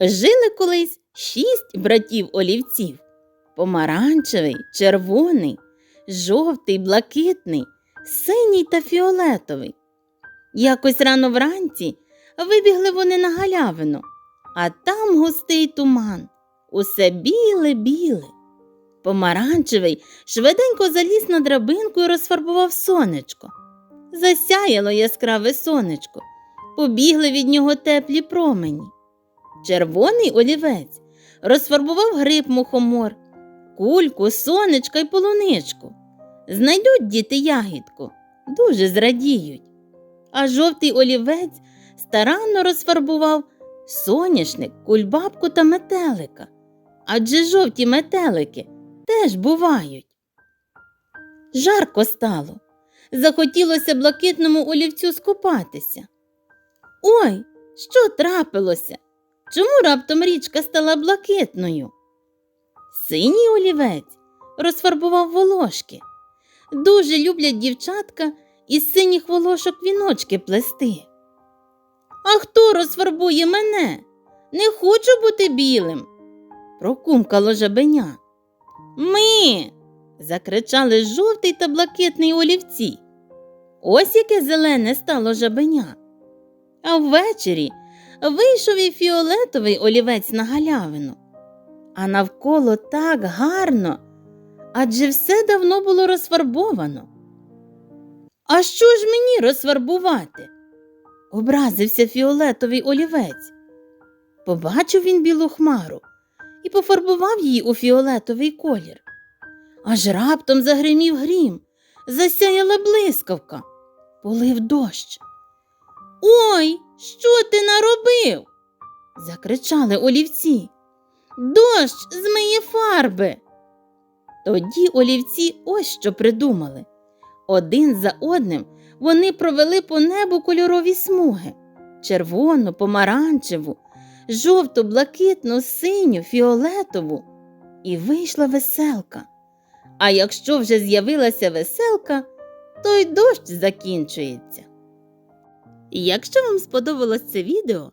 Жили колись шість братів олівців: помаранчевий, червоний, жовтий, блакитний, синій та фіолетовий. Якось рано вранці вибігли вони на галявину, а там густий туман. Усе біле-біле. Помаранчевий швиденько заліз на драбинку і розфарбував сонечко. Засяяло яскраве сонечко, побігли від нього теплі промені. Червоний олівець розфарбував гриб мухомор, кульку, сонечка й полуничку. Знайдуть діти ягідку, дуже зрадіють. А жовтий олівець старанно розфарбував соняшник, кульбабку та метелика. Адже жовті метелики теж бувають. Жарко стало. Захотілося блакитному олівцю скупатися. Ой, що трапилося? Чому раптом річка стала блакитною? Синій олівець розфарбував волошки. Дуже люблять дівчатка із синіх волошок віночки плести. А хто розфарбує мене? Не хочу бути білим. прокумкало жабеня. Ми. закричали жовтий та блакитний олівці. Ось яке зелене стало жабеня. А ввечері вийшов і фіолетовий олівець на галявину. А навколо так гарно, адже все давно було розфарбовано. А що ж мені розфарбувати? образився фіолетовий олівець. Побачив він білу хмару і пофарбував її у фіолетовий колір. Аж раптом загримів грім, засяяла блискавка, полив дощ. Ой, що? Закричали олівці. Дощ змиє фарби. Тоді олівці ось що придумали. Один за одним вони провели по небу кольорові смуги червону, помаранчеву, жовту, блакитну, синю, фіолетову. І вийшла веселка. А якщо вже з'явилася веселка, то й дощ закінчується. Якщо вам сподобалось це відео,